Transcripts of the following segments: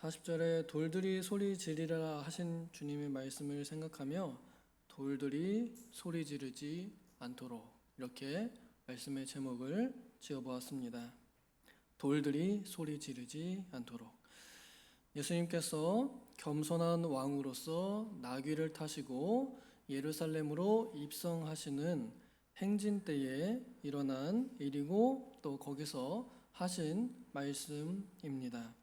40절에 돌들이 소리 지르라 하신 주님의 말씀을 생각하며 돌들이 소리 지르지 않도록 이렇게 말씀의 제목을 지어 보았습니다. 돌들이 소리 지르지 않도록 예수님께서 겸손한 왕으로서 나귀를 타시고 예루살렘으로 입성하시는 행진 때에 일어난 일이고 또 거기서 하신 말씀입니다.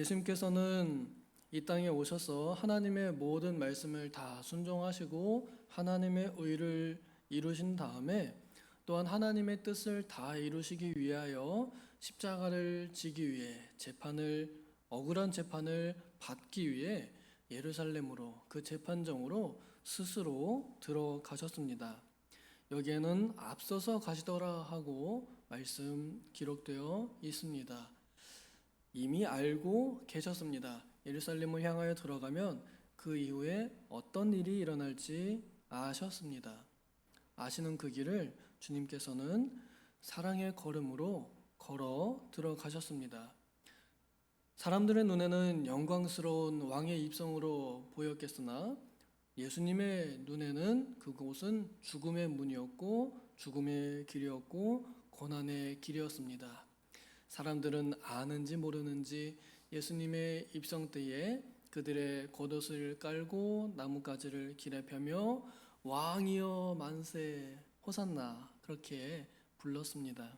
예수님께서는 이 땅에 오셔서 하나님의 모든 말씀을 다 순종하시고 하나님의 의를 이루신 다음에 또한 하나님의 뜻을 다 이루시기 위하여 십자가를 지기 위해 재판을 억울한 재판을 받기 위해 예루살렘으로 그 재판정으로 스스로 들어가셨습니다. 여기에는 앞서서 가시더라 하고 말씀 기록되어 있습니다. 이미 알고 계셨습니다. 예루살렘을 향하여 들어가면 그 이후에 어떤 일이 일어날지 아셨습니다. 아시는 그 길을 주님께서는 사랑의 걸음으로 걸어 들어가셨습니다. 사람들의 눈에는 영광스러운 왕의 입성으로 보였겠으나 예수님의 눈에는 그곳은 죽음의 문이었고 죽음의 길이었고 고난의 길이었습니다. 사람들은 아는지 모르는지 예수님의 입성 때에 그들의 겉옷을 깔고 나뭇가지를 길에 펴며 왕이여 만세 호산나 그렇게 불렀습니다.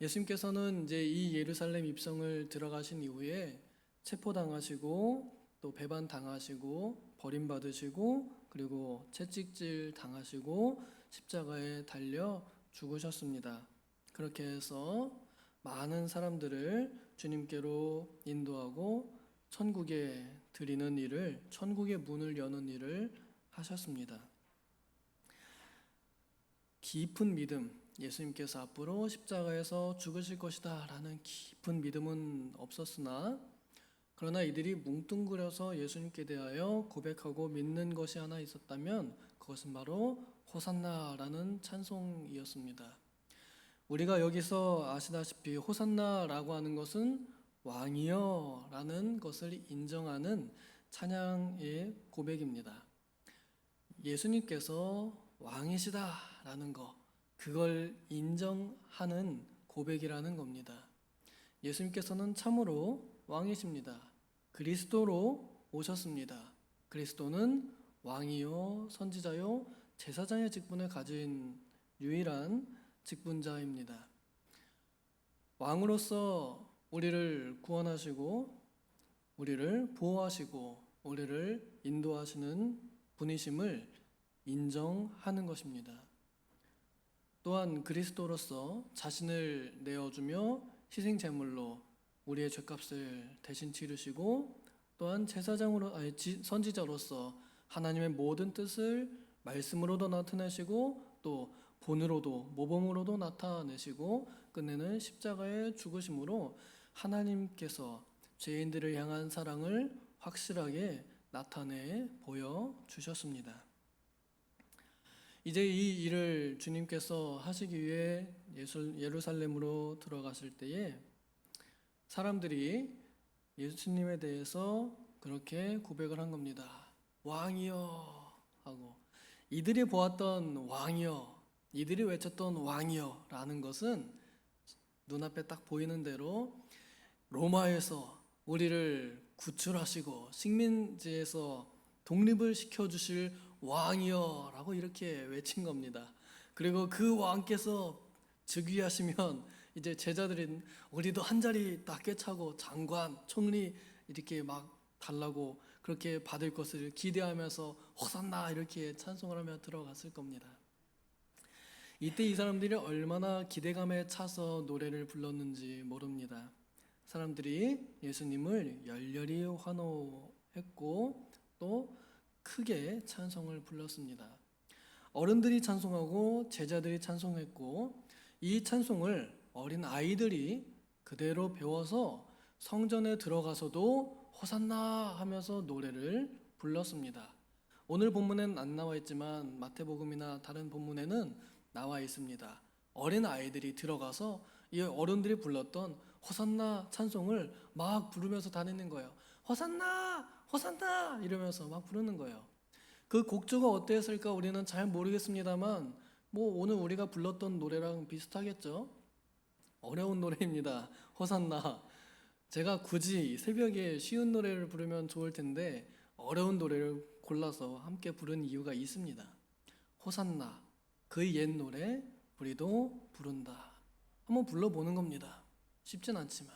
예수님께서는 이제 이 예루살렘 입성을 들어가신 이후에 체포당하시고 또 배반 당하시고 버림받으시고 그리고 채찍질 당하시고 십자가에 달려 죽으셨습니다. 그렇게 해서 많은 사람들을 주님께로 인도하고 천국에 드리는 일을 천국의 문을 여는 일을 하셨습니다. 깊은 믿음, 예수님께서 앞으로 십자가에서 죽으실 것이다 라는 깊은 믿음은 없었으나 그러나 이들이 뭉뚱그려서 예수님께 대하여 고백하고 믿는 것이 하나 있었다면 그것은 바로 호산나라는 찬송이었습니다. 우리가 여기서 아시다시피 호산나라고 하는 것은 왕이여라는 것을 인정하는 찬양의 고백입니다. 예수님께서 왕이시다라는 것, 그걸 인정하는 고백이라는 겁니다. 예수님께서는 참으로 왕이십니다. 그리스도로 오셨습니다. 그리스도는 왕이요, 선지자요, 제사장의 직분을 가진 유일한 직분자입니다. 왕으로서 우리를 구원하시고 우리를 보호하시고 우리를 인도하시는 분이심을 인정하는 것입니다. 또한 그리스도로서 자신을 내어주며 희생 제물로 우리의 죄값을 대신 치르시고 또한 제사장으로 아니 지- 선지자로서 하나님의 모든 뜻을 말씀으로도 나타내시고 또 본으로도 모범으로도 나타내시고 끝내는 십자가의 죽으심으로 하나님께서 죄인들을 향한 사랑을 확실하게 나타내 보여 주셨습니다. 이제 이 일을 주님께서 하시기 위해 예루살렘으로 들어갔을 때에 사람들이 예수님에 대해서 그렇게 고백을 한 겁니다. 왕이여 하고 이들이 보았던 왕이여 이들이 외쳤던 왕이여라는 것은 눈앞에 딱 보이는 대로 로마에서 우리를 구출하시고 식민지에서 독립을 시켜주실 왕이여라고 이렇게 외친 겁니다. 그리고 그 왕께서 즉위하시면 이제 제자들은 우리도 한 자리 딱 꿰차고 장관, 총리 이렇게 막 달라고 그렇게 받을 것을 기대하면서 호산나 이렇게 찬송을 하며 들어갔을 겁니다. 이때 이 사람들이 얼마나 기대감에 차서 노래를 불렀는지 모릅니다. 사람들이 예수님을 열렬히 환호했고 또 크게 찬송을 불렀습니다. 어른들이 찬송하고 제자들이 찬송했고 이 찬송을 어린 아이들이 그대로 배워서 성전에 들어가서도 호산나 하면서 노래를 불렀습니다. 오늘 본문엔 안 나와 있지만 마태복음이나 다른 본문에는 나와 있습니다. 어린 아이들이 들어가서 이 어른들이 불렀던 호산나 찬송을 막 부르면서 다니는 거예요. 호산나, 호산나 이러면서 막 부르는 거예요. 그 곡조가 어땠을까 우리는 잘 모르겠습니다만 뭐 오늘 우리가 불렀던 노래랑 비슷하겠죠. 어려운 노래입니다. 호산나. 제가 굳이 새벽에 쉬운 노래를 부르면 좋을 텐데 어려운 노래를 골라서 함께 부른 이유가 있습니다. 호산나. 그 옛 노래 우리도 부른다. 한번 불러보는 겁니다. 쉽진 않지만.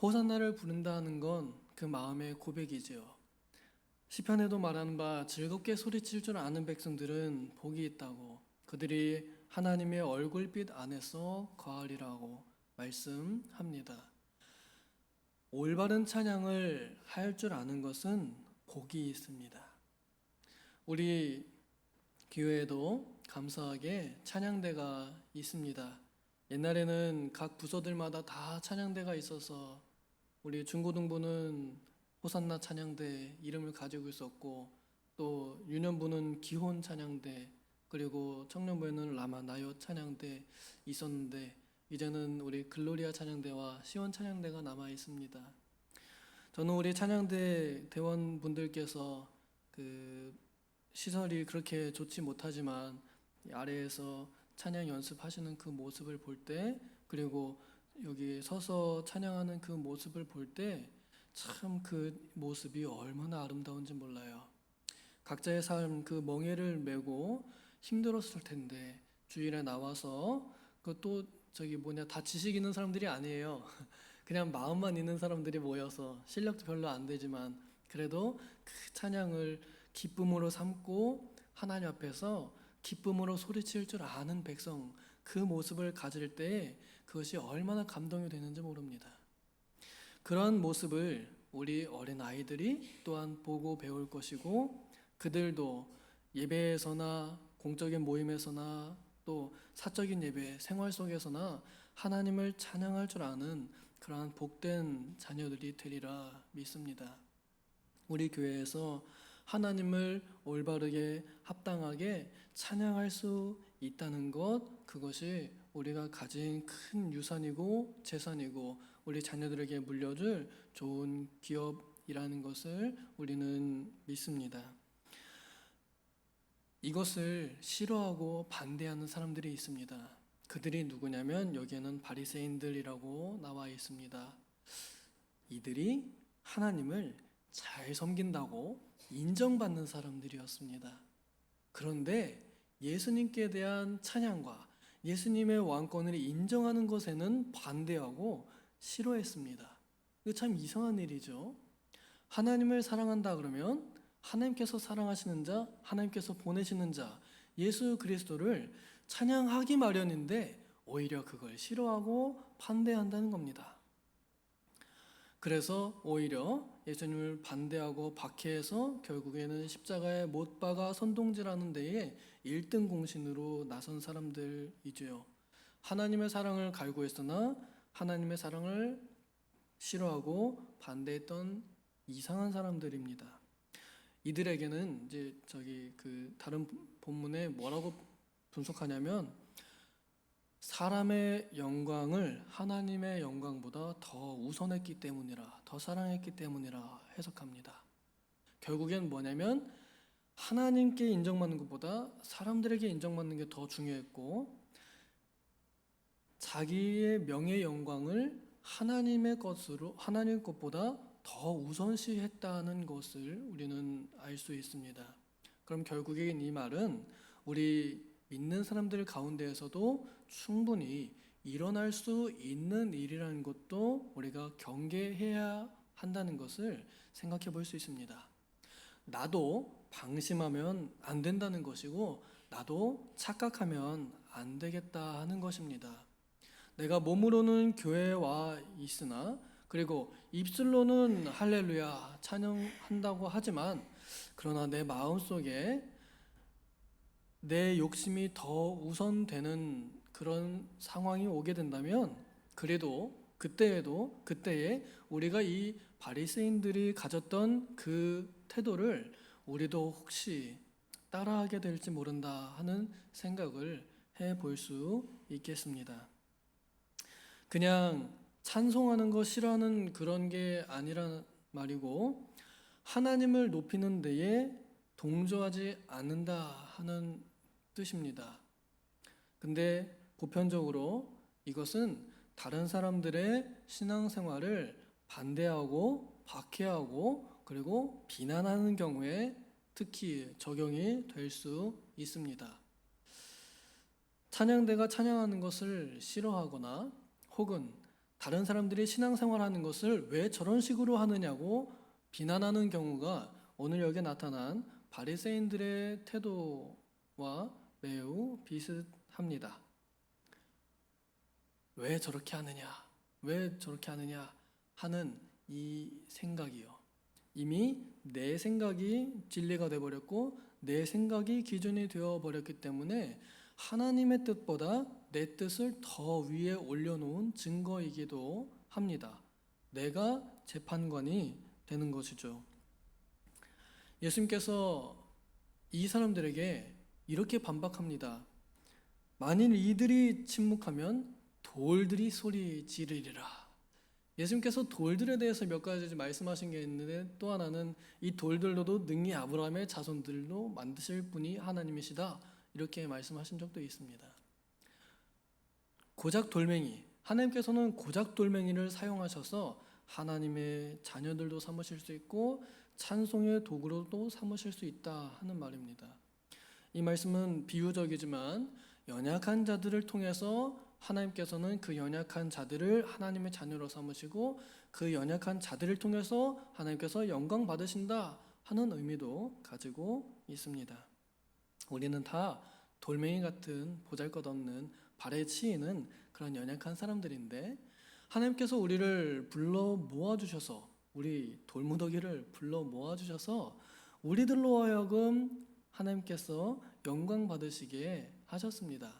호산나를 부른다는 건 그 마음의 고백이지요. 시편에도 말하는 바 즐겁게 소리칠 줄 아는 백성들은 복이 있다고 그들이 하나님의 얼굴빛 안에서 거하리라고 말씀합니다. 올바른 찬양을 할 줄 아는 것은 복이 있습니다. 우리 교회에도 감사하게 찬양대가 있습니다. 옛날에는 각 부서들마다 다 찬양대가 있어서 우리 중고등부는 호산나 찬양대 이름을 가지고 있었고 또 유년부는 기혼 찬양대 그리고 청년부에는 라마 나요 찬양대 있었는데 이제는 우리 글로리아 찬양대와 시원 찬양대가 남아 있습니다. 저는 우리 찬양대 대원분들께서 그 시설이 그렇게 좋지 못하지만 이 아래에서 찬양 연습하시는 그 모습을 볼 때 그리고 여기 서서 찬양하는 그 모습을 볼 때 참 그 모습이 얼마나 아름다운지 몰라요. 각자의 삶 그 멍해를 메고 힘들었을 텐데 주일에 나와서 그또 저기 뭐냐 다 지식 있는 사람들이 아니에요. 그냥 마음만 있는 사람들이 모여서 실력도 별로 안 되지만 그래도 그 찬양을 기쁨으로 삼고 하나님 앞에서 기쁨으로 소리칠 줄 아는 백성 그 모습을 가질 때 그것이 얼마나 감동이 되는지 모릅니다. 그런 모습을 우리 어린 아이들이 또한 보고 배울 것이고 그들도 예배에서나 공적인 모임에서나 또 사적인 예배 생활 속에서나 하나님을 찬양할 줄 아는 그러한 복된 자녀들이 되리라 믿습니다. 우리 교회에서 하나님을 올바르게 합당하게 찬양할 수 있다는 것 그것이 우리가 가진 큰 유산이고 재산이고 우리 자녀들에게 물려줄 좋은 기업이라는 것을 우리는 믿습니다. 이것을 싫어하고 반대하는 사람들이 있습니다. 그들이 누구냐면 여기에는 바리새인들이라고 나와 있습니다. 이들이 하나님을 잘 섬긴다고 인정받는 사람들이었습니다. 그런데 예수님께 대한 찬양과 예수님의 왕권을 인정하는 것에는 반대하고 싫어했습니다. 이거 참 이상한 일이죠. 하나님을 사랑한다 그러면 하나님께서 사랑하시는 자, 하나님께서 보내시는 자, 예수 그리스도를 찬양하기 마련인데 오히려 그걸 싫어하고 반대한다는 겁니다. 그래서 오히려 예수님을 반대하고 박해해서 결국에는 십자가에 못 박아 선동질하는 데에 1등 공신으로 나선 사람들이죠. 하나님의 사랑을 갈구했으나 하나님의 사랑을 싫어하고 반대했던 이상한 사람들입니다. 이들에게는 이제 저기 그 다른 본문에 뭐라고 분석하냐면 사람의 영광을 하나님의 영광보다 더 우선했기 때문이라, 더 사랑했기 때문이라 해석합니다. 결국엔 뭐냐면 하나님께 인정받는 것보다 사람들에게 인정받는 게 더 중요했고 자기의 명예 영광을 하나님의 것으로 하나님 것보다 더 우선시했다는 것을 우리는 알 수 있습니다. 그럼 결국엔 이 말은 우리 믿는 사람들 가운데에서도 충분히 일어날 수 있는 일이라는 것도 우리가 경계해야 한다는 것을 생각해 볼 수 있습니다. 나도 방심하면 안 된다는 것이고, 나도 착각하면 안 되겠다 하는 것입니다. 내가 몸으로는 교회에 와 있으나, 그리고 입술로는 할렐루야 찬양한다고 하지만, 그러나 내 마음 속에 내 욕심이 더 우선되는 그런 상황이 오게 된다면 그래도 그때에도 그때에 우리가 이 바리새인들이 가졌던 그 태도를 우리도 혹시 따라하게 될지 모른다 하는 생각을 해 볼 수 있겠습니다. 그냥 찬송하는 거 싫어하는 그런 게 아니란 말이고 하나님을 높이는 데에 동조하지 않는다 하는 뜻입니다. 근데 보편적으로 이것은 다른 사람들의 신앙생활을 반대하고 박해하고 그리고 비난하는 경우에 특히 적용이 될 수 있습니다. 찬양대가 찬양하는 것을 싫어하거나 혹은 다른 사람들이 신앙생활하는 것을 왜 저런 식으로 하느냐고 비난하는 경우가 오늘 여기에 나타난 바리새인들의 태도와 매우 비슷합니다. 왜 저렇게 하느냐? 왜 저렇게 하느냐? 하는 이 생각이요. 이미 내 생각이 진리가 돼 버렸고 내 생각이 기준이 되어 버렸기 때문에 하나님의 뜻보다 내 뜻을 더 위에 올려놓은 증거이기도 합니다. 내가 재판관이 되는 것이죠. 예수님께서 이 사람들에게 이렇게 반박합니다. 만일 이들이 침묵하면 돌들이 소리 지르리라. 예수님께서 돌들에 대해서 몇 가지 말씀하신 게 있는데 또 하나는 이 돌들로도 능히 아브라함의 자손들로 만드실 분이 하나님이시다. 이렇게 말씀하신 적도 있습니다. 고작 돌멩이. 하나님께서는 고작 돌멩이를 사용하셔서 하나님의 자녀들도 삼으실 수 있고 찬송의 도구로도 삼으실 수 있다 하는 말입니다. 이 말씀은 비유적이지만 연약한 자들을 통해서 하나님께서는 그 연약한 자들을 하나님의 자녀로 삼으시고 그 연약한 자들을 통해서 하나님께서 영광 받으신다 하는 의미도 가지고 있습니다. 우리는 다 돌멩이 같은 보잘것없는 발에 치이는 그런 연약한 사람들인데 하나님께서 우리를 불러 모아 주셔서 우리 돌무더기를 불러 모아 주셔서 우리들로 하여금 하나님께서 영광 받으시게 하셨습니다.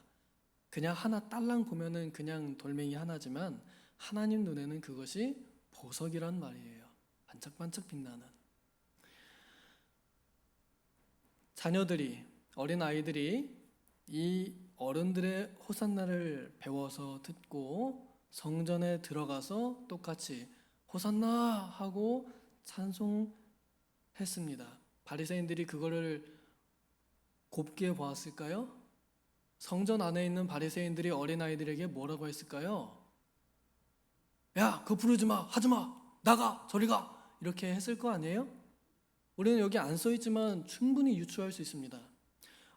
그냥 하나 딸랑 보면은 그냥 돌멩이 하나지만 하나님 눈에는 그것이 보석이란 말이에요. 반짝반짝 빛나는. 자녀들이 어린 아이들이 이 어른들의 호산나를 배워서 듣고 성전에 들어가서 똑같이 호산나 하고 찬송했습니다. 바리새인들이 그거를 곱게 보았을까요? 성전 안에 있는 바리새인들이 어린아이들에게 뭐라고 했을까요? 야, 그거 부르지 마. 하지 마. 나가. 저리 가. 이렇게 했을 거 아니에요? 우리는 여기 안 써 있지만 충분히 유추할 수 있습니다.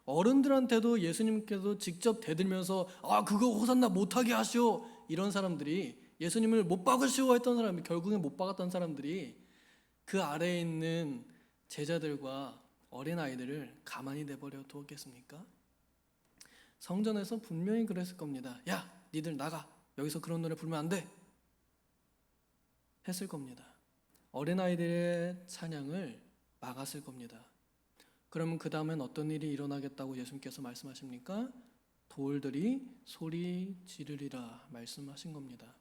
어른들한테도 예수님께서 직접 대들면서 아, 그거 호산나 못 하게 하시오. 이런 사람들이 예수님을 못 박으시오 했던 사람이 결국엔 못 박았던 사람들이 그 아래에 있는 제자들과 어린아이들을 가만히 내버려 두었겠습니까? 성전에서 분명히 그랬을 겁니다. 야, 니들 나가. 여기서 그런 노래 부르면 안 돼. 했을 겁니다. 어린아이들의 찬양을 막았을 겁니다. 그러면 그 다음엔 어떤 일이 일어나겠다고 예수님께서 말씀하십니까? 돌들이 소리 지르리라 말씀하신 겁니다.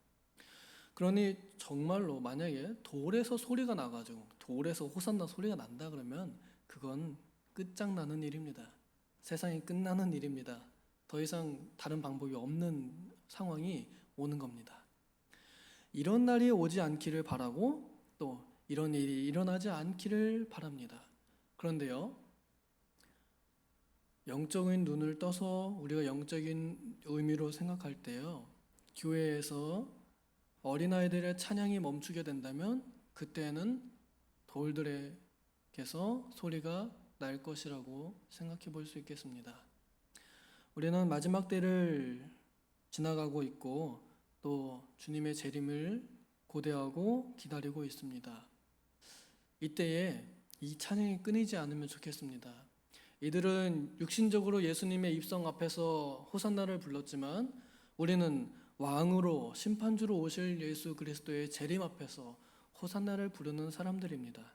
그러니 정말로 만약에 돌에서 소리가 나가지고 돌에서 호산나 소리가 난다 그러면 그건 끝장나는 일입니다. 세상이 끝나는 일입니다. 더 이상 다른 방법이 없는 상황이 오는 겁니다. 이런 날이 오지 않기를 바라고 또 이런 일이 일어나지 않기를 바랍니다. 그런데요, 영적인 눈을 떠서 우리가 영적인 의미로 생각할 때요, 교회에서 어린아이들의 찬양이 멈추게 된다면 그때는 돌들에 게서 소리가 날 것이라고 생각해 볼 수 있겠습니다. 우리는 마지막 때를 지나가고 있고 또 주님의 재림을 고대하고 기다리고 있습니다. 이때에 이 찬양이 끊이지 않으면 좋겠습니다. 이들은 육신적으로 예수님의 입성 앞에서 호산나를 불렀지만 우리는 왕으로 심판주로 오실 예수 그리스도의 재림 앞에서 호산나를 부르는 사람들입니다.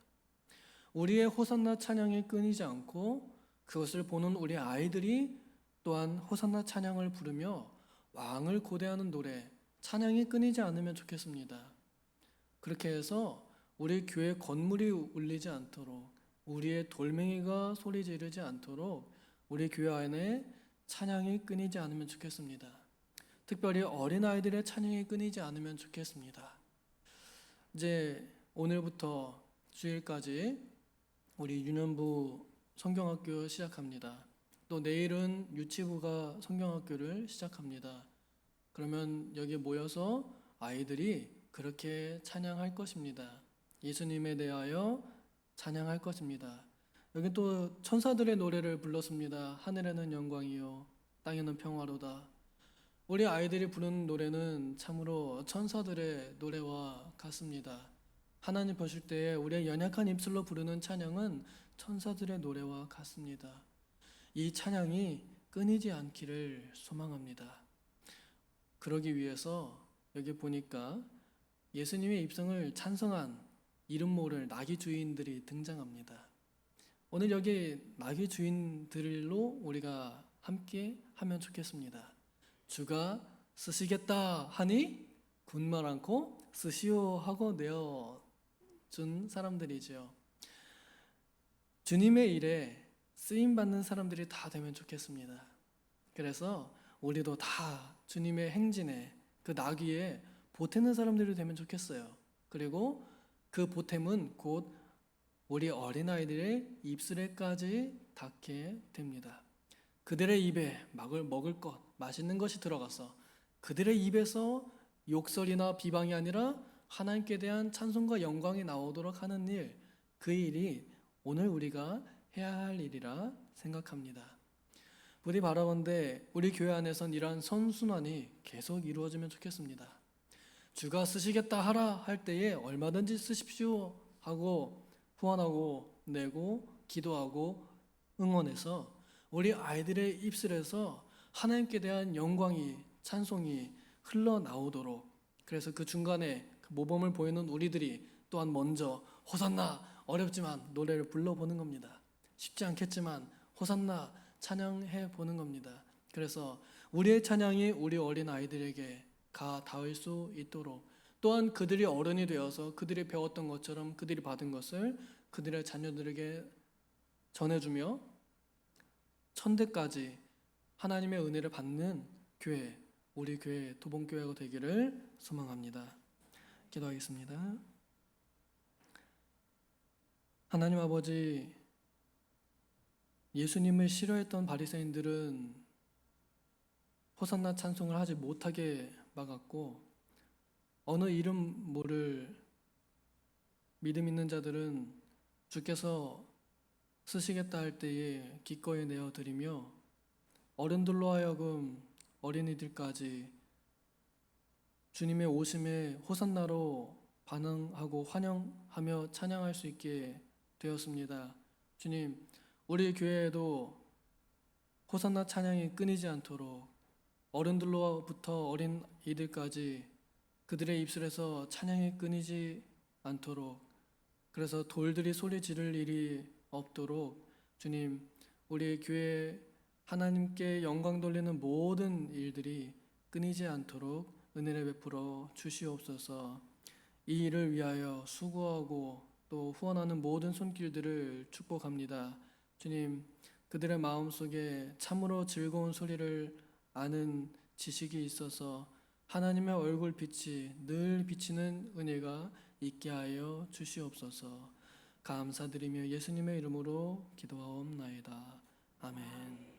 우리의 호산나 찬양이 끊이지 않고 그것을 보는 우리 아이들이 또한 호산나 찬양을 부르며 왕을 고대하는 노래, 찬양이 끊이지 않으면 좋겠습니다. 그렇게 해서 우리 교회 건물이 울리지 않도록 우리의 돌멩이가 소리 지르지 않도록 우리 교회 안에 찬양이 끊이지 않으면 좋겠습니다. 특별히 어린 아이들의 찬양이 끊이지 않으면 좋겠습니다. 이제 오늘부터 주일까지 우리 유년부 성경학교 시작합니다. 또 내일은 유치부가 성경학교를 시작합니다. 그러면 여기 모여서 아이들이 그렇게 찬양할 것입니다. 예수님에 대하여 찬양할 것입니다. 여기 또 천사들의 노래를 불렀습니다. 하늘에는 영광이요, 땅에는 평화로다. 우리 아이들이 부르는 노래는 참으로 천사들의 노래와 같습니다. 하나님 보실 때에 우리의 연약한 입술로 부르는 찬양은 천사들의 노래와 같습니다. 이 찬양이 끊이지 않기를 소망합니다. 그러기 위해서 여기 보니까 예수님의 입성을 찬성한 이름 모를 나귀 주인들이 등장합니다. 오늘 여기 나귀 주인들로 우리가 함께 하면 좋겠습니다. 주가 쓰시겠다 하니 군말 않고 쓰시오 하고 내어 준 사람들이지요. 주님의 일에 쓰임 받는 사람들이 다 되면 좋겠습니다. 그래서 우리도 다 주님의 행진에 그 나귀에 보태는 사람들이 되면 좋겠어요. 그리고 그 보탬은 곧 우리 어린아이들의 입술에까지 닿게 됩니다. 그들의 입에 막을 먹을 것, 맛있는 것이 들어가서 그들의 입에서 욕설이나 비방이 아니라 하나님께 대한 찬송과 영광이 나오도록 하는 일, 그 일이 오늘 우리가 해야 할 일이라 생각합니다. 부디 바라건대 우리 교회 안에선 이러한 선순환이 계속 이루어지면 좋겠습니다. 주가 쓰시겠다 하라 할 때에 얼마든지 쓰십시오 하고 후원하고 내고 기도하고 응원해서 우리 아이들의 입술에서 하나님께 대한 영광이 찬송이 흘러나오도록 그래서 그 중간에 그 모범을 보이는 우리들이 또한 먼저 호산나 어렵지만 노래를 불러보는 겁니다. 쉽지 않겠지만 호산나 찬양해 보는 겁니다. 그래서 우리의 찬양이 우리 어린 아이들에게 가 닿을 수 있도록 또한 그들이 어른이 되어서 그들이 배웠던 것처럼 그들이 받은 것을 그들의 자녀들에게 전해주며 천대까지 하나님의 은혜를 받는 교회, 우리 교회 도봉교회가 되기를 소망합니다. 기도하겠습니다. 하나님 아버지, 예수님을 싫어했던 바리새인들은 호산나 찬송을 하지 못하게 막았고 어느 이름 모를 믿음 있는 자들은 주께서 쓰시겠다 할 때에 기꺼이 내어 드리며 어른들로 하여금 어린이들까지 주님의 오심에 호산나로 반응하고 환영하며 찬양할 수 있게 되었습니다. 주님, 우리 교회에도 호산나 찬양이 끊이지 않도록 어른들로부터 어린 이들까지 그들의 입술에서 찬양이 끊이지 않도록 그래서 돌들이 소리 지를 일이 없도록 주님 우리 교회 하나님께 영광 돌리는 모든 일들이 끊이지 않도록 은혜를 베풀어 주시옵소서 이 일을 위하여 수고하고 또 후원하는 모든 손길들을 축복합니다. 주님 그들의 마음속에 참으로 즐거운 소리를 아는 지식이 있어서 하나님의 얼굴 빛이 늘 비치는 은혜가 있게 하여 주시옵소서. 감사드리며 예수님의 이름으로 기도하옵나이다. 아멘.